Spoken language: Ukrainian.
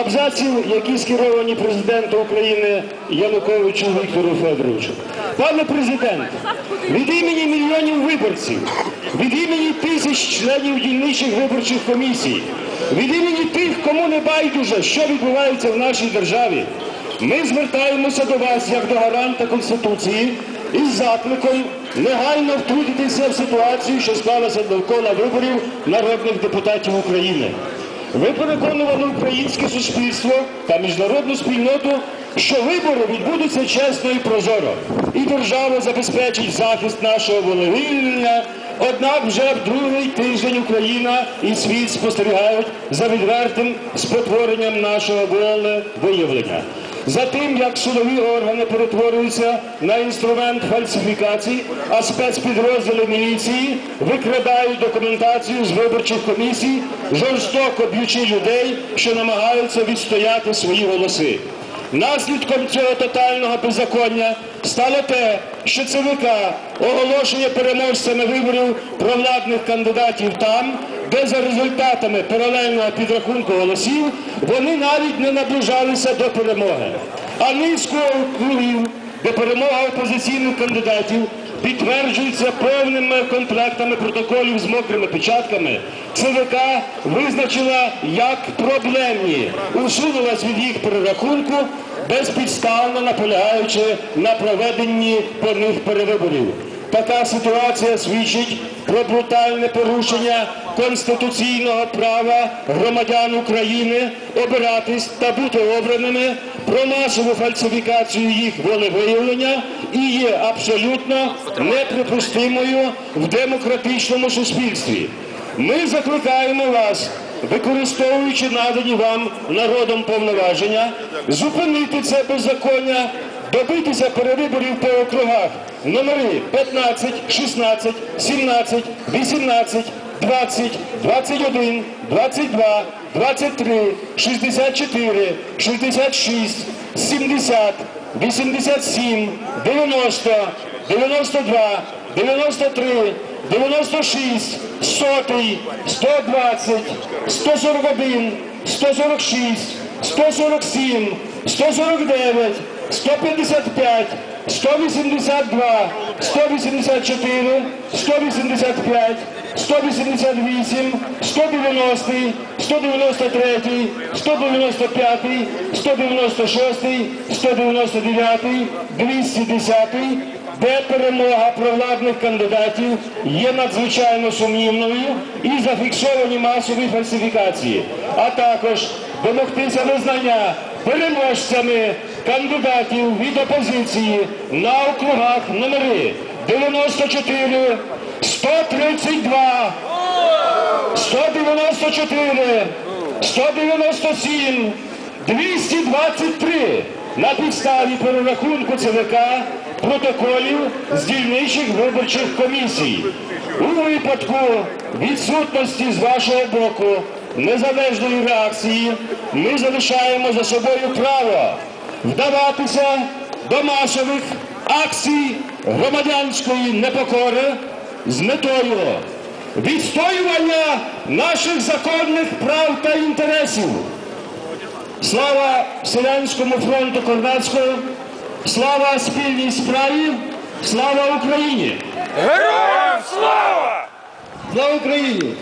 абзаців, які скеровані президенту України Януковичу Віктору Федоровичу. Пане президент, від імені мільйонів виборців, від імені тисяч членів дільничих виборчих комісій, від імені тих, кому не байдуже, що відбувається в нашій державі, ми звертаємося до вас як до гаранта Конституції із закликом негайно втрутитися в ситуацію, що склалася довкола виборів народних депутатів України. Ви переконували українське суспільство та міжнародну спільноту, що вибори відбудуться чесно і прозоро, і держава забезпечить захист нашого волевільнення. Однак вже в другий тиждень Україна і світ спостерігають за відвертим спотворенням нашого волевиявлення. За тим, як судові органи перетворюються на інструмент фальсифікацій, а спецпідрозділи міліції викрадають документацію з виборчих комісій, жорстоко б'ючи людей, що намагаються відстояти свої голоси. Наслідком цього тотального беззаконня стало те, що ЦВК оголошує переможцями виборів провладних кандидатів там, де за результатами паралельного підрахунку голосів вони навіть не наближалися до перемоги. А низку округів, де перемога опозиційних кандидатів підтверджується повними комплектами протоколів з мокрими печатками, ЦВК визначила як проблемні, усунулась від їх перерахунку, безпідставно наполягаючи на проведенні по них перевиборів. Така ситуація свідчить про брутальне порушення конституційного права громадян України обиратись та бути обраними, про масову фальсифікацію їх волевиявлення і є абсолютно неприпустимою в демократичному суспільстві. Ми закликаємо вас, використовуючи надані вам народом повноваження, зупинити це беззаконня, добитися перевиборів по округах. Номери 15, 16, 17, 18, 20, 21, 22, 23, 64, 66, 70, 87, 90, 92, 93, 96, 100, 120, 141, 146, 147, 149, 155, 182, 184, 185, 188, 190, 193, 195, 196, 199, 210, де перемога провладних кандидатів є надзвичайно сумнівною і зафіксовані масові фальсифікації, а також домогтися визнання переможцями кандидатів від опозиції на округах номери 94, 132, 194, 197, 223 на підставі перерахунку ЦВК протоколів з дільничих виборчих комісій. У випадку відсутності з вашого боку незалежної реакції ми залишаємо за собою право вдаватися до масових акцій громадянської непокори з метою відстоювання наших законних прав та інтересів. Слава Селянському фронту Корнацького, слава спільній справі, слава Україні! Героям слава! Слава Україні!